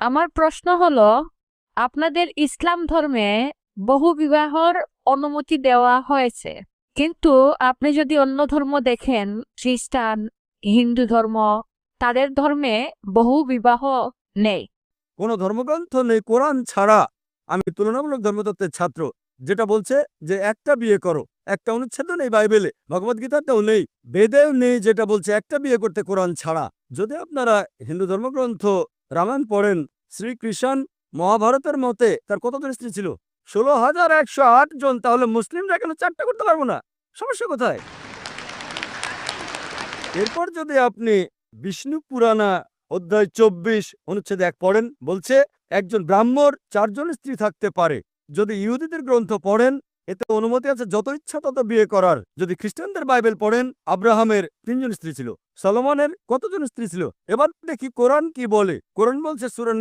আমার প্রশ্ন হলো, আপনাদের ইসলাম ধর্মে বহু বিবাহর অনুমতি দেওয়া হয়েছে। কিন্তু আপনি যদি অন্য ধর্ম দেখেন, খ্রিস্টান, হিন্দু ধর্ম, তাদের ধর্মে বহু বিবাহ নেই। কোনো ধর্মগ্রন্থ নেই, কোরআন ছাড়া। আমি তুলনামূলক ধর্মতত্ত্বের ছাত্র, যেটা বলছে যে একটা বিয়ে করো, একটা অনুচ্ছেদ নেই বাইবেলে, ভগবদ্গীতাতেও নেই, বেদেও নেই যেটা বলছে একটা বিয়ে করতে কোরআন ছাড়া। যদি আপনারা হিন্দু ধর্মগ্রন্থ রামায়ণ পড়েন, শ্রীকৃষ্ণ মহাভারতের মতে তার কতজন স্ত্রী ছিল? ষোলো হাজার একশো আট জন, তাহলে মুসলিমরা কেন চারটা করতে পারব না। সমস্যা কোথায়? এরপর যদি আপনি বিষ্ণু পুরাণা অধ্যায় চব্বিশ অনুচ্ছেদ এক পড়েন, বলছে, একজন ব্রাহ্মর চারজন স্ত্রী থাকতে পারে। যদি ইহুদিদের গ্রন্থ পড়েন এতে অনুমতি আছে, যত ইচ্ছা তত বিয়ে করার। যদি খ্রিস্টানদের বাইবেল পড়েন, আব্রাহামের তিনজন স্ত্রী ছিল, সলমানের কতজন স্ত্রী ছিল? এবার দেখি কোরআন কি বলে। কোরআন বলছে সুরান